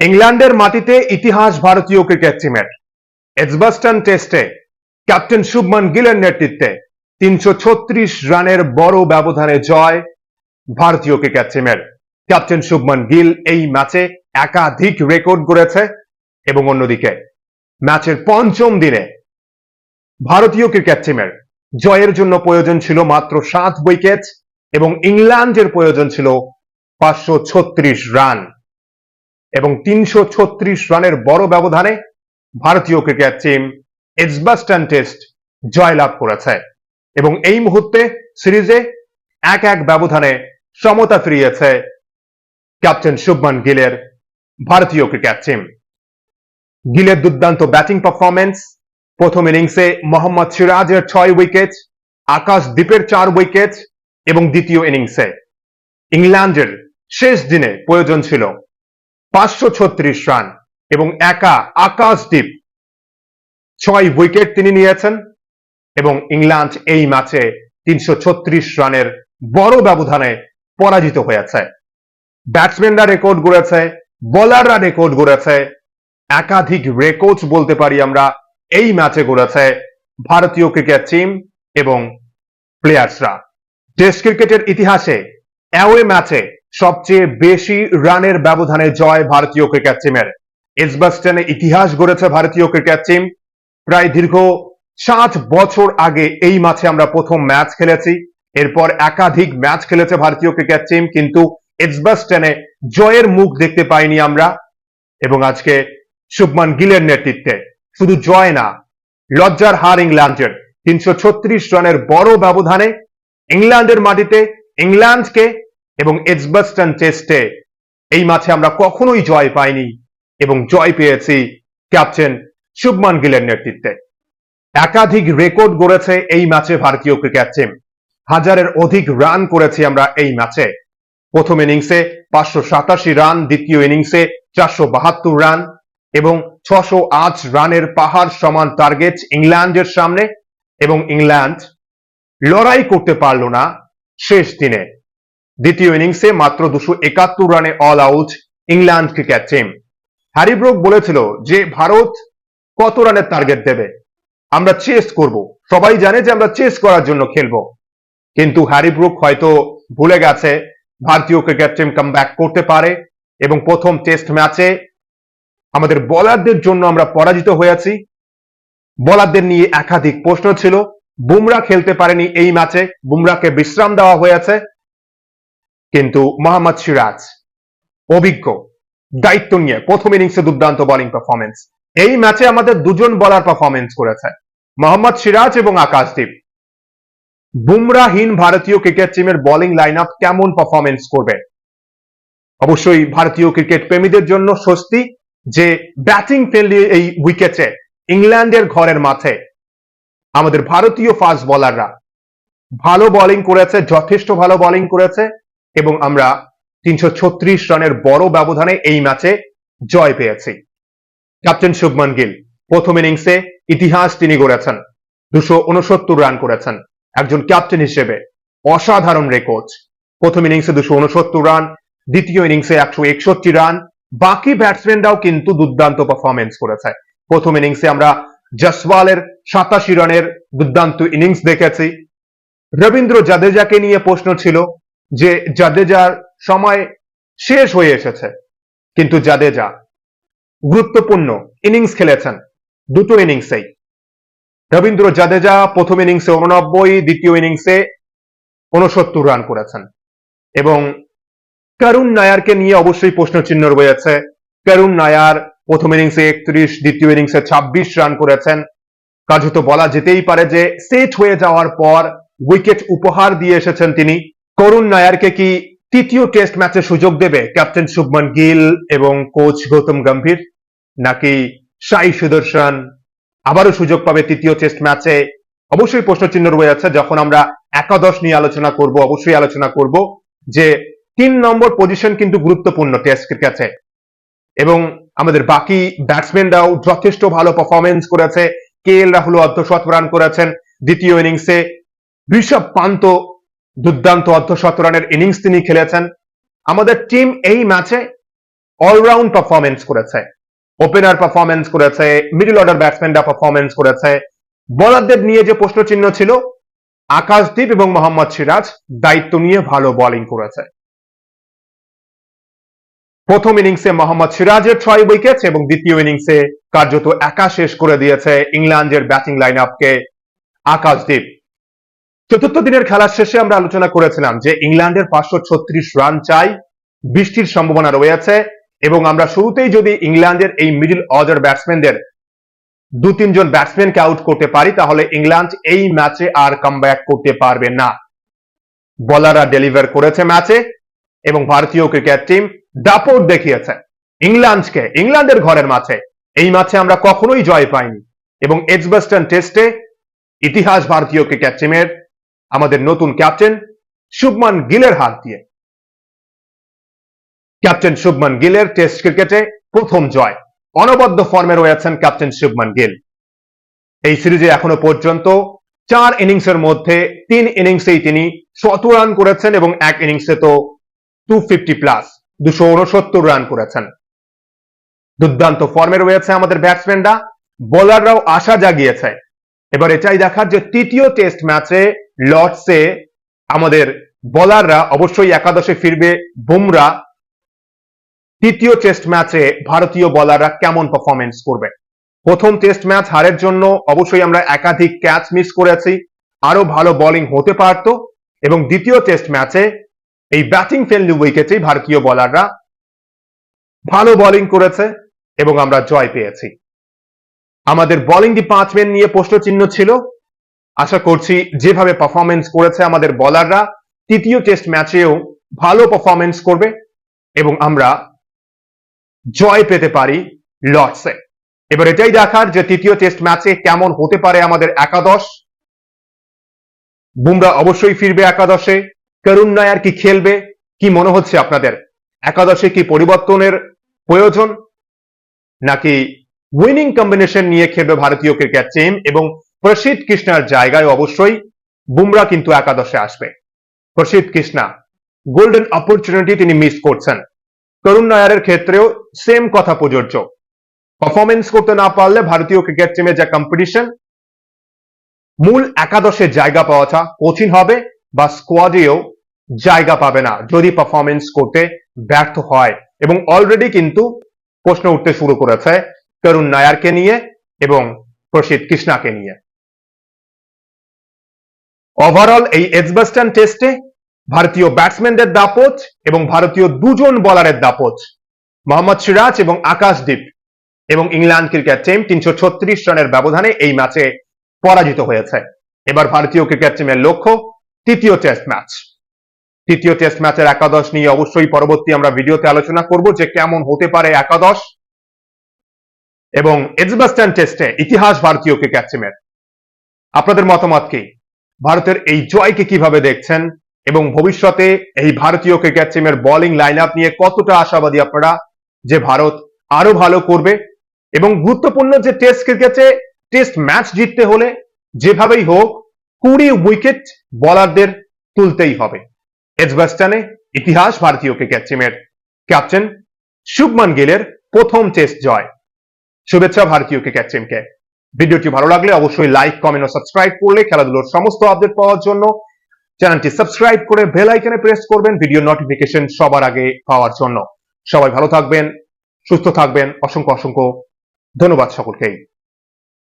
ইংল্যান্ডের মাটিতে ইতিহাস ভারতীয় ক্রিকেট টিমের। এজবাস্টন টেস্টে ক্যাপ্টেন শুভমান গিলের নেতৃত্বে তিনশো ছত্রিশ রানের বড় ব্যবধানে জয় ভারতীয় ক্রিকেট টিমের। ক্যাপ্টেন শুভমান গিল এই ম্যাচে একাধিক রেকর্ড গড়েছে এবং অন্যদিকে ম্যাচের পঞ্চম দিনে ভারতীয় ক্রিকেট টিমের জয়ের জন্য প্রয়োজন ছিল মাত্র সাত উইকেট এবং ইংল্যান্ডের প্রয়োজন ছিল পাঁচশো ছত্রিশ রান। এবং তিনশো ছত্রিশ রানের বড় ব্যবধানে ভারতীয় ক্রিকেট টিম এজবাস্টন টেস্ট জয়লাভ করেছে। এবং এই মুহূর্তে সিরিজে এক এক ব্যবধানে সমতা ফিরিয়েছে ক্যাপ্টেন শুভমান গিলের ভারতীয় ক্রিকেট টিম। গিলের দুর্দান্ত ব্যাটিং পারফরমেন্স প্রথম ইনিংসে মোহাম্মদ সিরাজের ছয় উইকেট, আকাশ দ্বীপের চার উইকেট এবং দ্বিতীয় ইনিংসে। ইংল্যান্ডের শেষ দিনে প্রয়োজন ছিল পাঁচশো ছত্রিশ রান এবং একা আকাশদ্বীপ ছয় উইকেট তিনি নিয়েছেন এবং ইংল্যান্ড এই ম্যাচে তিনশো ছত্রিশ রানের বড় ব্যবধানে পরাজিত হয়েছে। ব্যাটসম্যানরা রেকর্ড গড়েছে, বোলাররা রেকর্ড গড়েছে, একাধিক রেকর্ড বলতে পারি আমরা, এই ম্যাচে গড়েছে ভারতীয় ক্রিকেট টিম এবং প্লেয়ার্সরা। টেস্ট ক্রিকেটের ইতিহাসে অ্যাওয়ে ম্যাচে সবচেয়ে বেশি রানের ব্যবধানে জয় ভারতীয় ক্রিকেট টিমের। এজবাস্টনে ইতিহাস গড়েছে ভারতীয় ক্রিকেট টিম। প্রায় দীর্ঘ সাত বছর আগে এই মাঠে আমরা প্রথম ম্যাচ খেলেছি। এরপর একাধিক ম্যাচ খেলেছে ভারতীয় ক্রিকেট টিম, কিন্তু এজবাস্টনে জয়ের মুখ দেখতে পাইনি আমরা এবং আজকে শুভমান গিলের নেতৃত্বে। শুধু জয় না, লজ্জার হার ইংল্যান্ডের। তিনশো ছত্রিশ রানের বড় ব্যবধানে ইংল্যান্ডের মাটিতে, ইংল্যান্ডকে এবং এজবাস্টন টেস্টে এই ম্যাচে আমরা কখনোই জয় পাইনি এবং জয় পেয়েছি ক্যাপ্টেন শুভমান গিলের নেতৃত্বে। একাধিক রেকর্ড গড়েছে এই ম্যাচে ভারতীয় ক্রিকেট টিম। হাজারের অধিক রান করেছি আমরা এই ম্যাচে। প্রথম ইনিংসে পাঁচশো সাতাশি রান, দ্বিতীয় ইনিংসে চারশো বাহাত্তর রান এবং ছশো আট রানের পাহাড় সমান টার্গেট ইংল্যান্ডের সামনে এবং ইংল্যান্ড লড়াই করতে পারল না শেষ দিনে। দ্বিতীয় ইনিংসে মাত্র দুশো একাত্তর রানে all out England cricket team Harry Brook বলেছিল যে ভারত কত রানের টার্গেট দেবে? আমরা চেস করব। সবাই জানে যে আমরা চেস করার জন্য খেলব। কিন্তু হ্যারি ব্রুক হয়তো ভুলে গেছে, ভারতীয় ক্রিকেট টিম কাম ব্যাক করতে পারে এবং প্রথম টেস্ট ম্যাচে আমাদের বলারদের জন্য আমরা পরাজিত হয়েছি। বলারদের নিয়ে একাধিক প্রশ্ন ছিল। বুমরা খেলতে পারেনি এই ম্যাচে বুমরাকে বিশ্রাম দেওয়া হয়েছে। কিন্তু মোহাম্মদ সিরাজ অভিজ্ঞ, দায়িত্ব নিয়ে প্রথম ইনিংসে দুর্দান্ত বোলিং পারফরমেন্স এই ম্যাচে আমাদের দুজন বলার পারফরমেন্স করেছে মোহাম্মদ সিরাজ এবং আকাশদীপ। বুমরাহীন ভারতীয় ক্রিকেট টিমের বোলিং লাইন আপ কেমন পারফরমেন্স করবে? অবশ্যই ভারতীয় ক্রিকেট প্রেমীদের জন্য স্বস্তি যে ব্যাটিং ফ্রেন্ডলি এই উইকেটে ইংল্যান্ডের ঘরের মাঠে আমাদের ভারতীয় ফাস্ট বোলাররা ভালো বোলিং করেছে, যথেষ্ট ভালো বোলিং করেছে। এবং আমরা তিনশো ছত্রিশ রানের বড় ব্যবধানে এই ম্যাচে জয় পেয়েছি। ক্যাপ্টেন শুভমান গিল, প্রথম ইনিংসে ইতিহাস তিনি গড়েছেন, দুশো উনসত্তর রান করেছেন, একজন ক্যাপ্টেন হিসেবে অসাধারণ রেকর্ড। প্রথম ইনিংসে দুশো উনসত্তর রান, দ্বিতীয় ইনিংসে একশো একষট্টি রান, বাকি ব্যাটসম্যানরাও কিন্তু দুর্দান্ত পারফরমেন্স করেছে। প্রথম ইনিংসে আমরা জসওয়ালের সাতাশি রানের দুর্দান্ত ইনিংস দেখেছি। রবীন্দ্র জাদেজাকে নিয়ে প্রশ্ন ছিল যে জাদেজার সময় শেষ হয়ে এসেছে, কিন্তু জাদেজা গুরুত্বপূর্ণ ইনিংস খেলেছেন, দুটো ইনিংসেই রবীন্দ্র জাদেজা প্রথম ইনিংসে উননব্বই, দ্বিতীয় ইনিংসে উনসত্তর রান করেছেন। এবং করুণ নায়ারকে নিয়ে অবশ্যই প্রশ্ন চিহ্ন রয়েছে। করুণ নায়ার প্রথম ইনিংসে একত্রিশ, দ্বিতীয় ইনিংসে ছাব্বিশ রান করেছেন। কাজ তো বলা যেতেই পারে যে সেট হয়ে যাওয়ার পর উইকেট উপহার দিয়ে এসেছেন তিনি। করুণ নায়ারকে কি তৃতীয় টেস্ট ম্যাচে সুযোগ দেবে ক্যাপ্টেন শুভমান গিল এবং কোচ গৌতম গম্ভীর? নাকি সাই সুদর্শন আবারও সুযোগ পাবে তৃতীয় টেস্ট ম্যাচে? অবশ্যই প্রশ্ন চিহ্ন রয়েছে যখন আমরা একাদশ নিয়ে আলোচনা করব, অবশ্যই আলোচনা করব যে তিন নম্বর পজিশন কিন্তু গুরুত্বপূর্ণ টেস্ট ক্রিকেটে এবং আমাদের বাকি ব্যাটসম্যানরাও যথেষ্ট ভালো পারফরমেন্স করেছে। কে এল রাহুল অর্ধশত রান করেছেন দ্বিতীয় ইনিংসে ঋষভ পান্ত দুর্দান্ত অর্ধশত রানের ইনিংস তিনি খেলেছেন। আমাদের টিম এই ম্যাচে অলরাউন্ড পারফরমেন্স করেছে। ওপেনার পারফরমেন্স করেছে মিডল অর্ডার ব্যাটসম্যানরা পারফরমেন্স করেছে। বোলারদের নিয়ে যে প্রশ্ন চিহ্ন ছিল, আকাশদীপ এবং মোহাম্মদ সিরাজ দায়িত্ব নিয়ে ভালো বোলিং করেছে। প্রথম ইনিংসে মোহাম্মদ সিরাজের ছয় উইকেট এবং দ্বিতীয় ইনিংসে কার্যত একা শেষ করে দিয়েছে ইংল্যান্ডের ব্যাটিং লাইন আপকে আকাশদীপ। চতুর্থ দিনের খেলার শেষে আমরা আলোচনা করেছিলাম যে ইংল্যান্ডের পাঁচশো ছত্রিশ রান চাই, বৃষ্টির সম্ভাবনা রয়েছে, এবং আমরা শুরুতেই যদি ইংল্যান্ডের এই মিডল অর্ডার ব্যাটসম্যানদের দু তিনজন ব্যাটসম্যানকে আউট করতে পারি, তাহলে ইংল্যান্ড এই ম্যাচে আর কামব্যাক করতে পারবে না। বলাররা ডেলিভার করেছে ম্যাচে এবং ভারতীয় ক্রিকেট টিম দাপট দেখিয়েছে। ইংল্যান্ডকে, ইংল্যান্ডের ঘরের মাঠে, এই ম্যাচে আমরা কখনোই জয় পাইনি। এবং এজবাস্টন টেস্টে ইতিহাস ভারতীয় ক্রিকেট টিমের আমাদের নতুন ক্যাপ্টেন শুভমান গিলের হাত দিয়ে। ক্যাপ্টেন শুভমান গিলের টেস্ট ক্রিকেটে প্রথম জয়। অনবদ্য ফর্মে রয়েছেন ক্যাপ্টেন শুভমান গিল। এই সিরিজে এখনও পর্যন্ত চার ইনিংসের মধ্যে তিন ইনিংসেই তিনি শত রান করেছেন এবং এক ইনিংসে তো টু ফিফটি প্লাস দুশো উনসত্তর রান করেছেন। দুর্দান্ত ফর্মে রয়েছে আমাদের ব্যাটসম্যানরা বোলাররাও আশা জাগিয়েছে। এবার এটাই দেখার যে তৃতীয় টেস্ট ম্যাচে লর্ডসে আমাদের বোলাররা অবশ্যই একাদশে ফিরবে। বুমরা তৃতীয় টেস্ট ম্যাচে ভারতীয় বোলাররা কেমন পারফরমেন্স করবে? প্রথম টেস্ট ম্যাচ হারের জন্য অবশ্যই আমরা একাধিক ক্যাচ মিস করেছি। আরও ভালো বোলিং হতে পারত। এবং দ্বিতীয় টেস্ট ম্যাচে এই ব্যাটিং ফ্রেন্ডলি উইকেটেই ভারতীয় বোলাররা ভালো বোলিং করেছে এবং আমরা জয় পেয়েছি। আমাদের বোলিং ডিপার্টমেন্ট নিয়ে প্রশ্ন চিহ্ন ছিল আশা করছি যেভাবে পারফরমেন্স করেছে আমাদের বোলাররা তৃতীয় টেস্ট ম্যাচেও ভালো পারফরমেন্স করবে এবং আমরা জয় পেতে পারি লর্ডসে। এবার এটাই দেখার যে তৃতীয় টেস্ট ম্যাচে কেমন হতে পারে আমাদের একাদশ। বুমরা অবশ্যই ফিরবে একাদশে। করুণ নায়ার কি খেলবে, কি মনে হচ্ছে আপনাদের? একাদশে কি পরিবর্তনের প্রয়োজন? নাকি উইনিং কম্বিনেশন নিয়ে খেলবে ভারতীয় ক্রিকেট টিম এবং প্রসিদ্ধ কৃষ্ণার জায়গায় অবশ্যই বুমরা কিন্তু একাদশে আসবে। প্রসিদ্ধ কৃষ্ণা গোল্ডেন অপরচুনিটি তিনি মিস করছেন। করুণ নায়ারের ক্ষেত্রেও সেম কথা প্রযোজ্য। পারফরমেন্স করতে না পারলে ভারতীয় ক্রিকেট টিমে যা কম্পিটিশন মূল একাদশে জায়গা পাওয়াটা কঠিন হবে বা স্কোয়াডেও জায়গা পাবে না যদি পারফরমেন্স করতে ব্যর্থ হয়। এবং অলরেডি কিন্তু প্রশ্ন উঠতে শুরু করেছে করুণ নায়ারকে নিয়ে এবং প্রসিদ্ধ কৃষ্ণাকে নিয়ে। ওভারঅল এই এজবাস্টান টেস্টে ভারতীয় ব্যাটসম্যানদের দাপট এবং ভারতীয় দুজন বোলারের দাপট। মোহাম্মদ সিরাজ এবং আকাশদীপ এবং ইংল্যান্ড ক্রিকেট টিম তিনশো ছত্রিশ রানের ব্যবধানে এই ম্যাচে পরাজিত হয়েছে। এবার ভারতীয় ক্রিকেট টিমের লক্ষ্য তৃতীয় টেস্ট ম্যাচ তৃতীয় টেস্ট ম্যাচের একাদশ নিয়ে অবশ্যই পরবর্তী আমরা ভিডিওতে আলোচনা করব যে কেমন হতে পারে একাদশ। এবং এজবাস্টান টেস্টে ইতিহাস ভারতীয় ক্রিকেট টিমের আপনাদের মতামত কি? ভারতের এই জয়কে কীভাবে দেখছেন? এবং ভবিষ্যতে এই ভারতীয় ক্রিকেট টিমের বোলিং লাইন আপ নিয়ে কতটা আশাবাদী আপনারা যে ভারত আরও ভালো করবে? এবং গুরুত্বপূর্ণ যে টেস্ট ক্রিকেটে টেস্ট ম্যাচ জিততে হলে যেভাবেই হোক, কুড়ি উইকেট বলারদের তুলতেই হবে। এজবাস্টানে ইতিহাস ভারতীয় ক্রিকেট টিমের ক্যাপ্টেন শুভমান গিলের প্রথম টেস্ট জয়। শুভেচ্ছা ভারতীয় ক্রিকেট টিমকে ভিডিওটি ভালো লাগলে অবশ্যই লাইক কমেন্ট ও সাবস্ক্রাইব করলে খেলাধুলোর সমস্ত আপডেট পাওয়ার জন্য চ্যানেলটি সাবস্ক্রাইব করে বেল আইকনে প্রেস করবেন ভিডিও নোটিফিকেশন সবার আগে পাওয়ার জন্য। সবাই ভালো থাকবেন, সুস্থ থাকবেন, অসংখ্য অসংখ্য ধন্যবাদ সকলকেই।